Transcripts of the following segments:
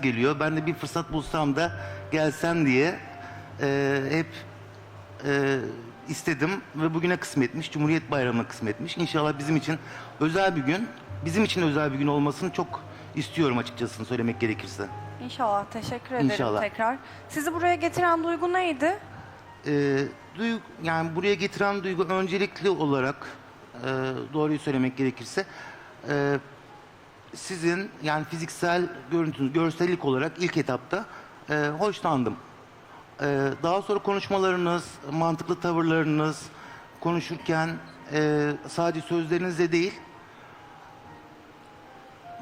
yaz geliyor. Ben de bir fırsat bulsam da gelsen diye e, hep e, istedim ve bugüne kısmetmiş. Cumhuriyet Bayramı'na kısmetmiş. İnşallah bizim için özel bir gün, bizim için özel bir gün olmasını çok istiyorum açıkçası söylemek gerekirse. İnşallah. Teşekkür ederim İnşallah. tekrar. Sizi buraya getiren duygu neydi? Ee, duygu, yani buraya getiren duygu öncelikli olarak e, doğruyu söylemek gerekirse e, sizin yani fiziksel görüntünüz, görsellik olarak ilk etapta e, hoşlandım. E, daha sonra konuşmalarınız, mantıklı tavırlarınız, konuşurken e, sadece sözlerinizle değil,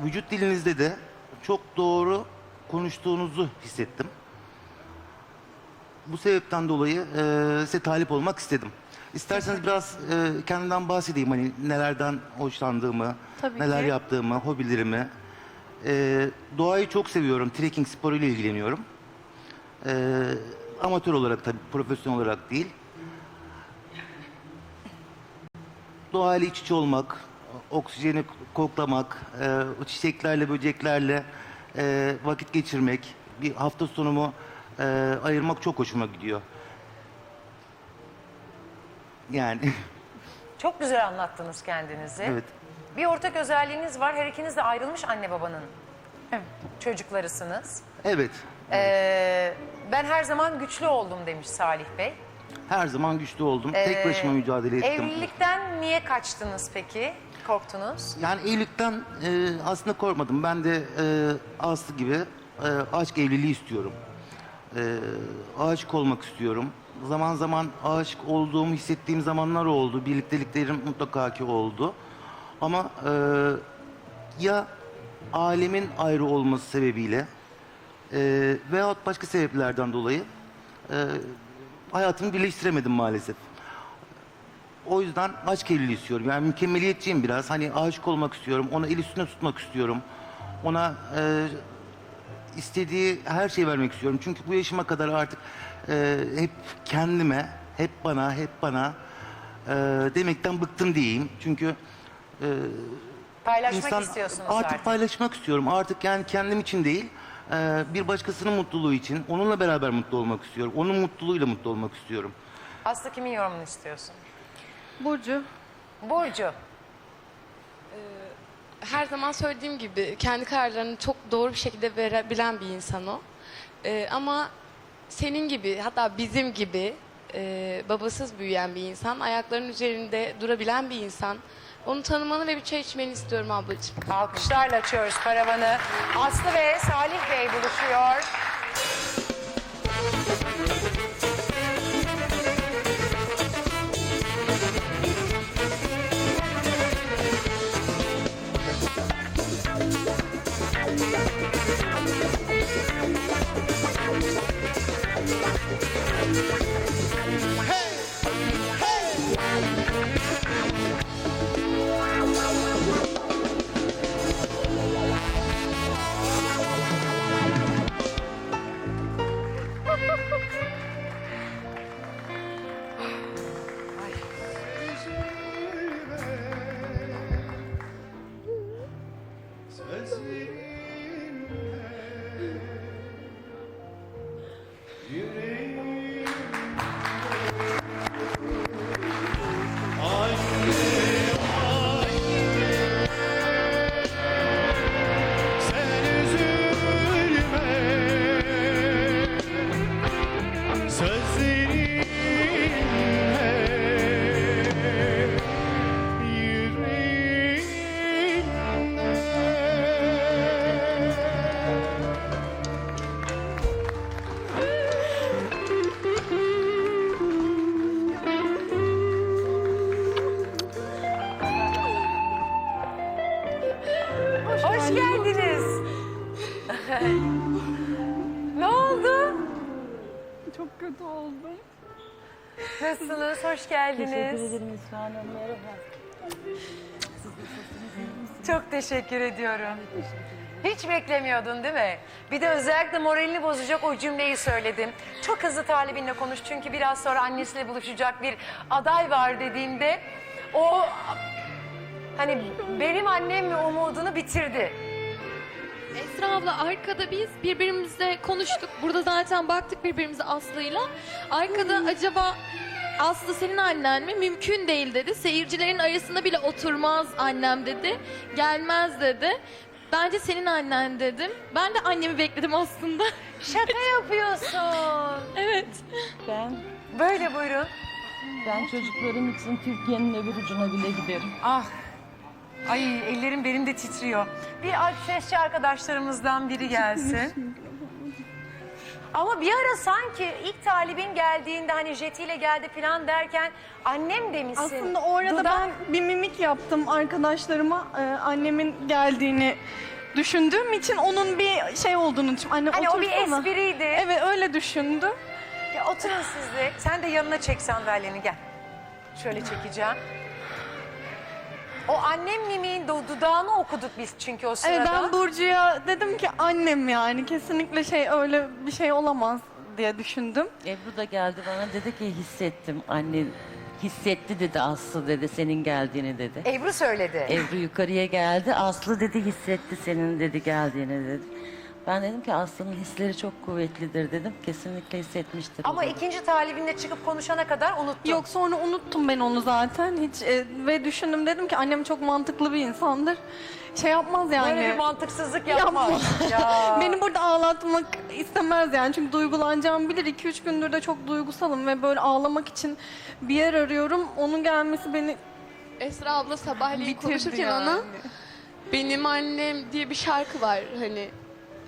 vücut dilinizde de çok doğru konuştuğunuzu hissettim. Bu sebepten dolayı e, size talip olmak istedim. İsterseniz biraz e, kendimden bahsedeyim hani nelerden hoşlandığımı, Tabii neler ki. yaptığımı, hobilerimi. E, doğayı çok seviyorum. Trekking sporuyla ilgileniyorum. E, amatör olarak tabii, profesyonel olarak değil. Doğayla iç içe olmak, oksijeni koklamak, e, o çiçeklerle, böceklerle e, vakit geçirmek, bir hafta sonumu e, ayırmak çok hoşuma gidiyor. Yani Çok güzel anlattınız kendinizi. evet. Bir ortak özelliğiniz var. Her ikiniz de ayrılmış anne babanın Evet. çocuklarısınız. Evet. Ee, ben her zaman güçlü oldum demiş Salih Bey. Her zaman güçlü oldum. Tek başıma mücadele ettim. Evlilikten niye kaçtınız peki? Korktunuz. Yani evlilikten e, aslında korkmadım. Ben de e, Aslı gibi e, aşk evliliği istiyorum. E, aşık olmak istiyorum. Zaman zaman aşık olduğumu hissettiğim zamanlar oldu. Birlikteliklerim mutlaka ki oldu. Ama e, ya alemin ayrı olması sebebiyle e, veyahut başka sebeplerden dolayı e, hayatımı birleştiremedim maalesef. O yüzden aşk evliliği istiyorum. Yani mükemmeliyetçiyim biraz. Hani aşık olmak istiyorum. Ona el üstüne tutmak istiyorum. Ona e, istediği her şeyi vermek istiyorum. Çünkü bu yaşıma kadar artık e, hep kendime, hep bana, hep bana e, demekten bıktım diyeyim. Çünkü Paylaşmak insan istiyorsunuz artık artık. paylaşmak istiyorum. Artık yani kendim için değil, e, bir başkasının mutluluğu için, onunla beraber mutlu olmak istiyorum. Onun mutluluğuyla mutlu olmak istiyorum. Aslı kimin yorumunu istiyorsun? Burcu. Burcu. Her zaman söylediğim gibi kendi kararlarını çok doğru bir şekilde verebilen bir insan o. Ee, ama senin gibi hatta bizim gibi e, babasız büyüyen bir insan, ayaklarının üzerinde durabilen bir insan. Onu tanımanı ve bir çay içmeni istiyorum ablacığım. Alkışlarla açıyoruz paravanı. Aslı ve Salih Bey buluşuyor. Sen ne oldu? Çok kötü oldum. Nasılsınız? Hoş geldiniz. Teşekkür ederim İsmail Hanım. Merhaba. Çok teşekkür ediyorum. Hiç beklemiyordun değil mi? Bir de özellikle moralini bozacak o cümleyi söyledim. Çok hızlı talibinle konuş çünkü biraz sonra annesiyle buluşacak bir aday var dediğimde o hani benim annem mi umudunu bitirdi. Esra abla arkada biz birbirimizle konuştuk. Burada zaten baktık birbirimize Aslı'yla. Arkada acaba Aslı senin annen mi? Mümkün değil dedi. Seyircilerin arasında bile oturmaz annem dedi. Gelmez dedi. Bence senin annen dedim. Ben de annemi bekledim aslında. Şaka yapıyorsun. evet. Ben, Böyle buyurun. ben çocuklarım için Türkiye'nin öbür ucuna bile giderim. Ah. Ay ellerim benim de titriyor. Bir alp sesçi arkadaşlarımızdan biri gelsin. Ama bir ara sanki ilk talibin geldiğinde hani jetiyle geldi falan derken annem demişsin. Aslında o arada Dudak- ben bir mimik yaptım arkadaşlarıma e, annemin geldiğini düşündüğüm için onun bir şey olduğunu. Anne Hani o bir otursana. espriydi. Evet öyle düşündüm. Ya oturun siz de. Sen de yanına çek sandalyeni gel. Şöyle çekeceğim. O annem mimiğin du- dudağını okuduk biz çünkü o sırada. Evet ben Burcu'ya dedim ki annem yani kesinlikle şey öyle bir şey olamaz diye düşündüm. Ebru da geldi bana dedi ki hissettim anne hissetti dedi Aslı dedi senin geldiğini dedi. Ebru söyledi. Ebru yukarıya geldi Aslı dedi hissetti senin dedi geldiğini dedi. Ben dedim ki Aslı'nın hisleri çok kuvvetlidir dedim. Kesinlikle hissetmiştir. o Ama dedi. ikinci talibinle çıkıp konuşana kadar unuttun. Yok sonra unuttum ben onu zaten hiç e, ve düşündüm dedim ki annem çok mantıklı bir insandır. Şey yapmaz yani. Böyle bir mantıksızlık yapmaz. Yapmaz. ya. Beni burada ağlatmak istemez yani çünkü duygulanacağımı bilir. 2-3 gündür de çok duygusalım ve böyle ağlamak için bir yer arıyorum. Onun gelmesi beni Esra abla sabahleyin bitirdi konuşurken yani. ona benim annem diye bir şarkı var hani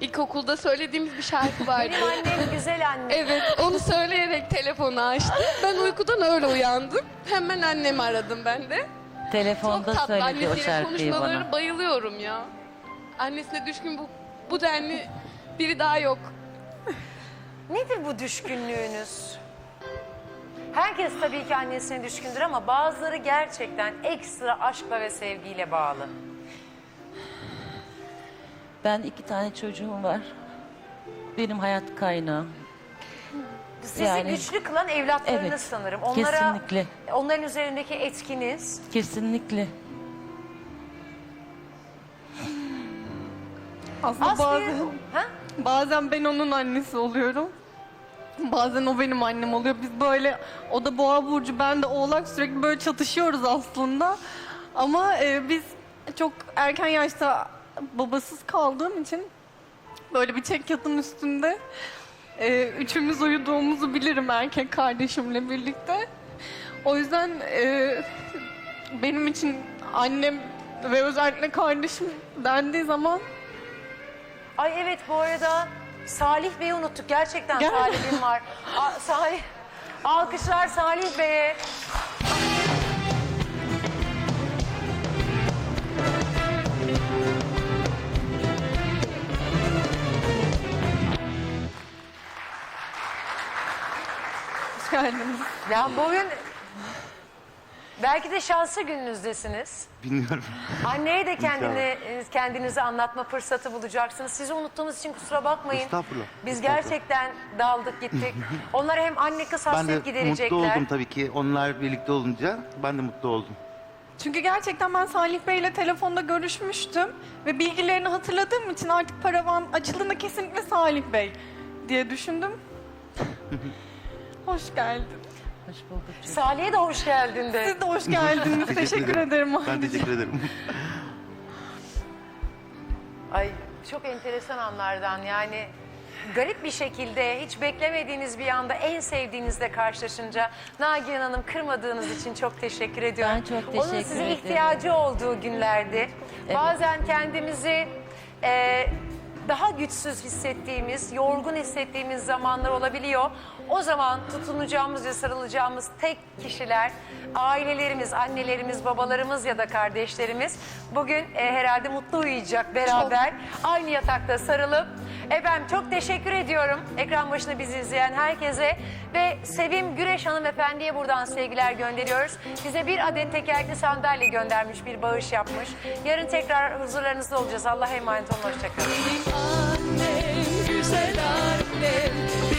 ilkokulda söylediğimiz bir şarkı vardı. Benim annem güzel anne. Evet, onu söyleyerek telefonu açtı. Ben uykudan öyle uyandım. Hemen annemi aradım ben de. Çok Telefonda tatlı. söyledi o Annesiyle şarkıyı konuşmaları bana. bayılıyorum ya. Annesine düşkün bu, bu denli biri daha yok. Nedir bu düşkünlüğünüz? Herkes tabii ki annesine düşkündür ama bazıları gerçekten ekstra aşkla ve sevgiyle bağlı. Ben iki tane çocuğum var. Benim hayat kaynağım. Sizi Yani- güçlü kılan evlatlarınız Evet, sanırım. Onlara, kesinlikle. Onların üzerindeki etkiniz. Kesinlikle. aslında Aslı'yı... bazen, Ha? bazen ben onun annesi oluyorum. Bazen o benim annem oluyor. Biz böyle o da boğa burcu ben de oğlak sürekli böyle çatışıyoruz aslında. Ama e, biz çok erken yaşta babasız kaldığım için böyle bir çek yatın üstünde e, üçümüz uyuduğumuzu bilirim erkek kardeşimle birlikte. O yüzden e, benim için annem ve özellikle kardeşim dendiği zaman Ay evet bu arada Salih Bey'i unuttuk. Gerçekten Gel. Salih'im var. A- Salih. Alkışlar Salih Bey'e. Geldiniz. Ya bugün belki de şanslı gününüzdesiniz. Bilmiyorum. Anneye de kendini kendinizi anlatma fırsatı bulacaksınız. Sizi unuttuğumuz için kusura bakmayın. Estağfurullah. Biz Estağfurullah. gerçekten daldık gittik. Onlar hem anne kız Ben de hasret mutlu giderecekler. oldum tabii ki. Onlar birlikte olunca ben de mutlu oldum. Çünkü gerçekten ben Salih Bey ile telefonda görüşmüştüm ve bilgilerini hatırladığım için artık paravan açıldığında kesinlikle Salih Bey diye düşündüm. hoş geldin. Hoş bulduk. Salih'e de hoş geldin de. Siz de hoş geldiniz. teşekkür ederim. Ben teşekkür ederim. Ay çok enteresan anlardan yani garip bir şekilde hiç beklemediğiniz bir anda en sevdiğinizle karşılaşınca Nagihan Hanım kırmadığınız için çok teşekkür ediyorum. Ben çok Onun teşekkür size ederim. ihtiyacı olduğu günlerdi. Bazen kendimizi e, daha güçsüz hissettiğimiz, yorgun hissettiğimiz zamanlar olabiliyor. O zaman tutunacağımız ve sarılacağımız tek kişiler ailelerimiz, annelerimiz, babalarımız ya da kardeşlerimiz. Bugün e, herhalde mutlu uyuyacak beraber aynı yatakta sarılıp. Efendim çok teşekkür ediyorum ekran başında bizi izleyen herkese ve Sevim Güreş hanımefendiye buradan sevgiler gönderiyoruz. Bize bir adet tekerlekli sandalye göndermiş, bir bağış yapmış. Yarın tekrar huzurlarınızda olacağız. Allah'a emanet olun, hoşçakalın. Annem, güzel annem.